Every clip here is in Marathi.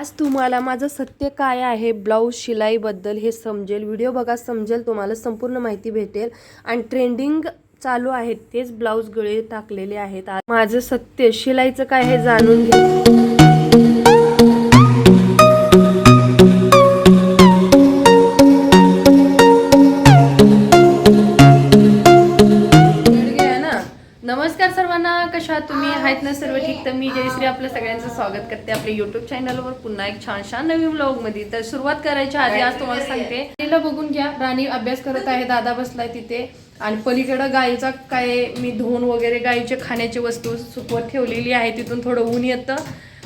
आज तुम्हाला माझं सत्य काय आहे? ब्लाऊज शिलाईबद्दल हे समजेल. व्हिडिओ बघा समजेल तुम्हाला संपूर्ण माहिती भेटेल. आणि ट्रेंडिंग चालू आहेत तेच ब्लाऊज गळे टाकलेले आहेत. माझं सत्य शिलाईचं काय हे जाणून घे स्वागत करते आपल्या युट्यूब चॅनलवर पुन्हा एक छान छान नवीन ब्लॉगमध्ये तर सुरुवात करायच्या आधी आज तुम्हाला सांगते. राणीला बघून घ्या. राणी अभ्यास करत आहे. दादा बसलाय तिथे. आणि पलीकडं गाईचा काय मी धुवून वगैरे गाईच्या खाण्याची वस्तू सुकवत ठेवलेली आहे. तिथून थोडं ऊन येतं.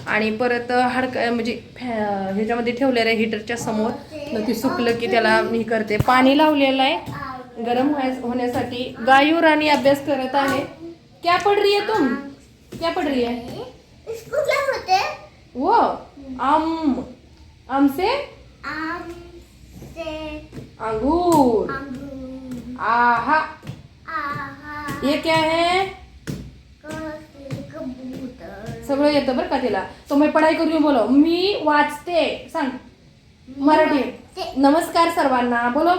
आणि परत हाडक म्हणजे ह्याच्यामध्ये ठेवलेलं आहे हिटरच्या समोर. ती सुकलं की त्याला मी करते. पाणी लावलेलं आहे. गरम होण्यासाठी. गायू राणी अभ्यास करत आहे. क्या पढ़ रही है तुम? क्या पढ़ रही है? इसको क्या होते हैं वो आम आम से आम से अंगूर अंगूर आहा आहा ये क्या है? सगळं येतं बरं का तिला तो मी पढ़ाई करून बोलो। मी वाचते सांग। मराठी। नमस्कार सर्वांना बोलो।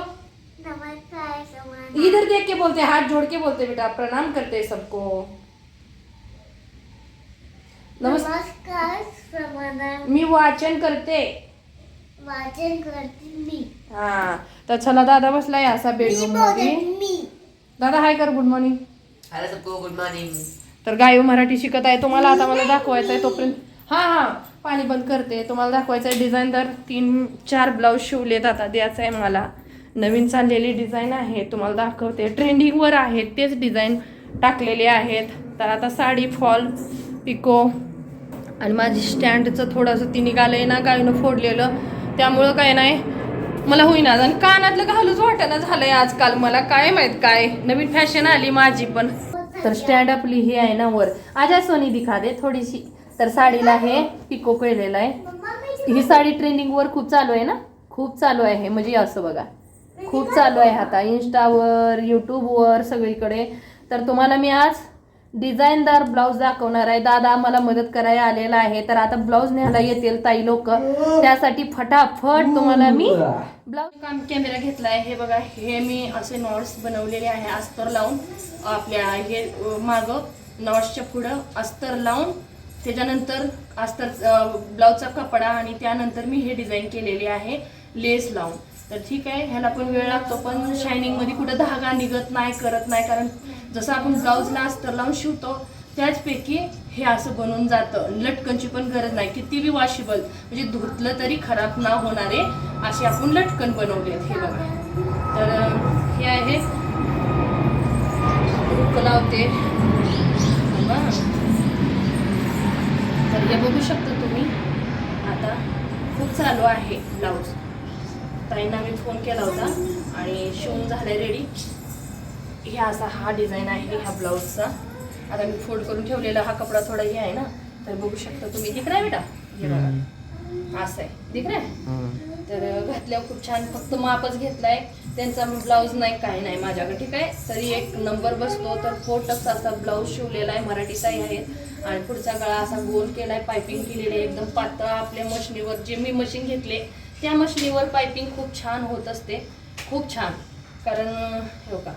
नमस्कार इधर देख के बोलते हाथ जोड़ के बोलते बेटा प्रणाम करते सबको। नमस्कार. मी वाचन करते. वाचन करते मी. हा तर चला दादा बसलाय असा बेडरूममध्ये. मी. दादा हाय कर गुड मॉर्निंग हॅलो सबको गुड मॉर्निंग तर गायो मराठी शिकत आहे. तुम्हाला आता मला दाखवायचं आहे तोपर्यंत. हा हा पाणी बंद करते. तुम्हाला दाखवायचं आहे डिझाईनदार तीन चार ब्लाऊज शिवलेत आता. द्यायचं आहे मला. नवीन चाललेली डिझाईन आहे. तुम्हाला दाखवते. ट्रेंडिंगवर आहेत. तेच डिझाईन टाकलेले आहेत. तर आता साडी फॉल पिको आणि माझी स्टँडचं थोडंसं ती आहे ना गायनं फोडलेलं. त्यामुळं काय नाही मला होईना. आणि कानातलं घालूच वाटेना झालंय आजकाल. मला काय माहीत काय. नवीन फॅशन आली माझी पण. तर स्टँड आपली ही आहे ना वर. आजा सोनी दिखा दे थोडीशी. तर साडीला हे पिको केलेलं आहे. ही साडी ट्रेंडिंगवर खूप चालू आहे ना? खूप चालू आहे. म्हणजे असं बघा. खूप चालू आहे आता. इन्स्टावर यूट्यूबवर सगळीकडे. तर तुम्हाला मी आज डिझाईनदार ब्लाऊज दाखवणार आहे. दादा मला मदत करायला आलेला आहे. तर आता ब्लाऊज न्यायला येतील ताई लोक. त्यासाठी फटाफट तुम्हाला मी ब्लाऊज काम कॅमेरा घेतला आहे हे बघा हे मी असे नॉट्स बनवलेले आहे अस्तर लावून. आपल्या हे मागं नॉट्सच्या पुढं अस्तर लावून. त्याच्यानंतर अस्तर ब्लाऊजचा कपडा आणि त्यानंतर मी हे डिझाईन केलेले आहे लेस लावून. तर ठीक आहे ह्याला पण वेळ लागतो पण शायनिंगमध्ये कुठं धागा निघत नाही करत नाही कारण जसं आपण ब्लाऊजला अस्तर लावून शिवतो त्याचपैकी हे असं बनून जातं. लटकनची पण गरज नाही. किती बी वॉशेबल म्हणजे धुतलं तरी खराब ना होणारे असे आपण लटकन बनवले आहेत. हे बघा. तर हे आहे. हुक लावते. तर हे बघू शकता तुम्ही. आता खूप चालू आहे ब्लाऊज. ताईंना मी फोन केला होता आणि शिवून झालाय रेडी हे असा हा डिझाईन आहे ह्या ब्लाऊजचा आता मी फोल्ड करून ठेवलेला हा कपडा थोडा हे आहे ना तर बघू शकता तुम्ही. दिख रहा है बेटा? हे बघा. असं आहे. दिख रहा है तर घातल्यावर खूप छान. फक्त मापच घेतलाय. त्यांचा ब्लाऊज नाही काय नाही माझ्याकडे ठीक आहे? तरी एक नंबर बसतो. तर फोटक्स असा ब्लाऊज शिवलेला आहे. मराठी ताई आहेत. आणि पुढचा गळा असा गोल केलाय. पायपिंग केलेली आहे. एकदम पातळ आपल्या मशनीवर. जे मी मशीन घेतले त्या मशनीवर पायपिंग खूप छान होत असते. खूप छान. कारण हे का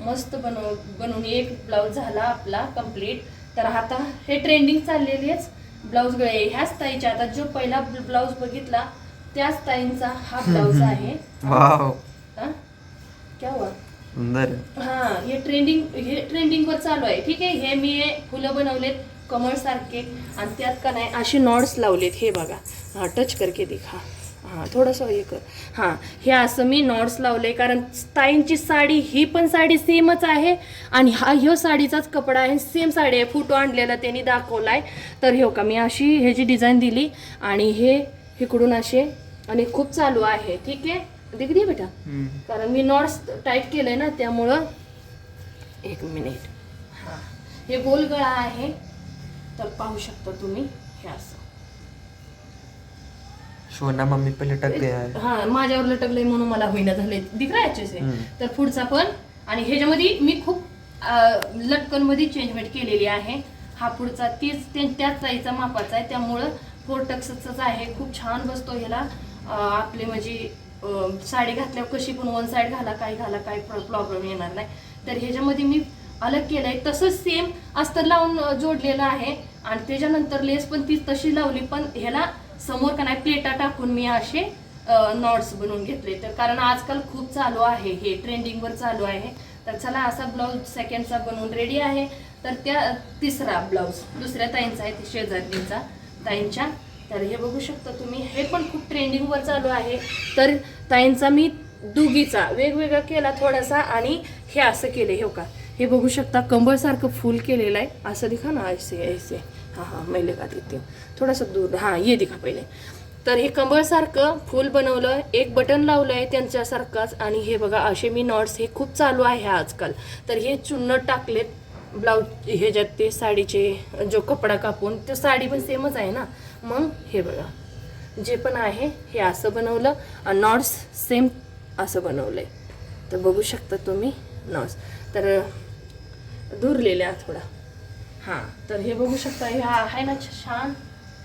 मस्त बनव बनवून एक ब्लाऊज झाला आपला कंप्लीट तर आता हे ट्रेंडिंग चाललेलेच ब्लाऊज गळे ह्याच ताईच्या आता जो पहिला ब्लाऊज बघितला त्याच ताईंचा हा ब्लाऊज आहे. वाव. हा? क्या हुआ हा हे ट्रेंडिंग हे ट्रेंडिंग वर चालू आहे. ठीक आहे हे मी हे फुलं बनवलेत कमळ सारखे. आणि त्यात का नाही असे नॉड्स लावलेत. हे बघा. हा टच करके दिखा. हां थोडंसं हे कर. हां हे असं मी नॉट्स लावले कारण ताईंची साडी ही पण साडी सेमच आहे. आणि हा ह्यो साडीचाच कपडा आहे सेम साडी आहे. फोटो आणलेला त्यांनी दाखवलाय. तर हो का मी अशी ह्याची डिझाईन दिली आणि हे इकडून असे आणि खूप चालू आहे. ठीक आहे? दिखदी बेटा. कारण मी नॉट्स टाईट केलंय ना त्यामुळं एक मिनिट. हां हे गोल गळा आहे. तर पाहू शकता तुम्ही हे असं. सोना मम्मी पे लटक गया है हा माझ्यावर लटकलंय म्हणून मला होईना झाले दिखरा याचे हम्म. तर पुढचा पण आणि ह्याच्यामध्ये मी खूप लटकनमध्ये चेंजमेंट केलेली आहे. हा पुढचा तीच ते- त्याच साईजचा मापाचा आहे. त्यामुळं फोर्टक्सच आहे. खूप छान बसतो ह्याला. अं, आपले म्हणजे अं, साडी घातल्यावर कशी पण वन साईड घाला काय घाला काय प्रॉब्लेम येणार नाही. तर ह्याच्यामध्ये मी अलग केलं आहे तसंच सेम अस्तर लावून अं, जोडलेलं आहे. आणि त्याच्यानंतर लेस पण ती तशी लावली. पण ह्याला समोर का नाही प्लेटा टाकून मी असे नॉट्स बनवून घेतले. तर कारण आजकाल खूप चालू आहे हे ट्रेंडिंगवर चालू आहे. तर चला असा ब्लाऊज सेकंडचा बनवून रेडी आहे. तर त्या तिसरा ब्लाऊज दुसऱ्या ताईंचा आहे ते शेजारीचा ताईंच्या. तर हे बघू शकता तुम्ही हे पण खूप ट्रेंडिंगवर चालू आहे. तर ताईंचा मी दुगीचा वेगवेगळा केला थोडासा आणि हे असं केले हो का हे बघू शकता कंबळसारखं फुल केलेलं आहे. असं दिखा ना ऐसे ऐसे हां हां मैले का देते थोडंसं दूर. हां ये दिखा पहिले. तर हे कंबळसारखं फुल बनवलं एक बटन लावलं आहे त्यांच्यासारखंच. आणि हे बघा असे मी नॉट्स हे खूप चालू आहे आजकाल. तर हे चुन्न टाकलेत ब्लाऊज ह्याच्यात ते साडीचे जो कपडा कापून तो साडी पण सेमच आहे ना? मग हे बघा जे पण आहे हे असं बनवलं. आणि नॉट्स सेम असं बनवलं आहे तर बघू शकता तुम्ही नॉट्स. तर दुरलेल्या थोडा. हां तर हे बघू शकता हे आहे ना छान.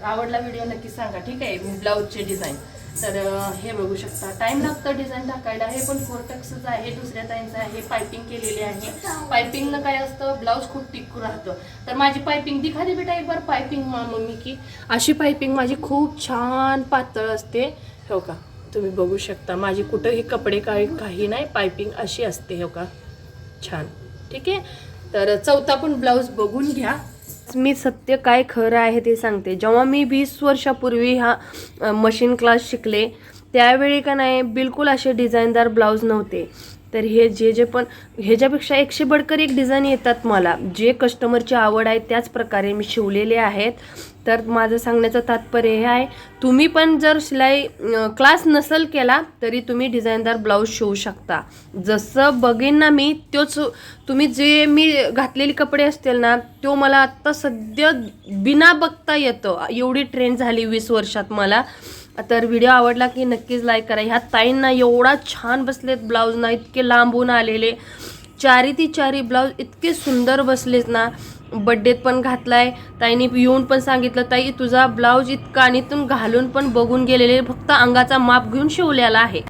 आवडला व्हिडिओ नक्की सांगा ठीक आहे? ब्लाऊजचे डिझाईन तर हे बघू शकता. टाईम लागतं डिझाईन टाकायला. हे पण फोरटक्सच आहे दुसऱ्या ताईंचं आहे. पायपिंग केलेली आहे. पायपिंगनं काय असतं? ब्लाऊज खूप टिकू राहतं. तर माझी पायपिंग दिखा दे बेटा एक बार पायपिंग मम्मी की. अशी पायपिंग माझी खूप छान पातळ असते. हो का? तुम्ही बघू शकता. माझी कुठंही कपडे काही काही नाही पायपिंग अशी असते. हो का? छान. ठीक आहे? तर चौथा पण ब्लाऊज बघून घ्या. मी सत्य काय खरं आहे ते सांगते. जेव्हा मी वीस वर्षापूर्वी हा मशीन क्लास शिकले त्यावेळी का नाही बिलकुल असे डिझाईनदार ब्लाऊज नव्हते. तर हे जे जे पण ह्याच्यापेक्षा एकशे बडकर एक डिझाईन येतात मला. जे कस्टमरची आवड आहे त्याच प्रकारे मी शिवलेले आहेत. तर माझं सांगण्याचं तात्पर्य हे आहे तुम्ही पण जर शिलाई क्लास नसेल केला तरी तुम्ही डिझाईनदार ब्लाऊज शिवू शकता. जसं बघेन ना मी तोच तुम्ही जे मी घातलेले कपडे असतील ना तो मला आत्ता सध्या बिना बघता येतं. एवढी ट्रेंड झाली वीस वर्षात मला. तर व्हिडिओ आवडला की नक्कीच लाईक करा. ह्या ताईंना एवढा छान बसलेत ब्लाऊज ना इतके लांबून आलेले. चारी ती चारी ब्लाऊज इतके सुंदर बसलेत ना. बड्डेत पण घातलाय. ताईने येऊन पण सांगितलं ताई तुझा ब्लाऊज इतका आणि इथून घालून पण बघून गेलेले. फक्त अंगाचा माप घेऊन शिवलेला आहे.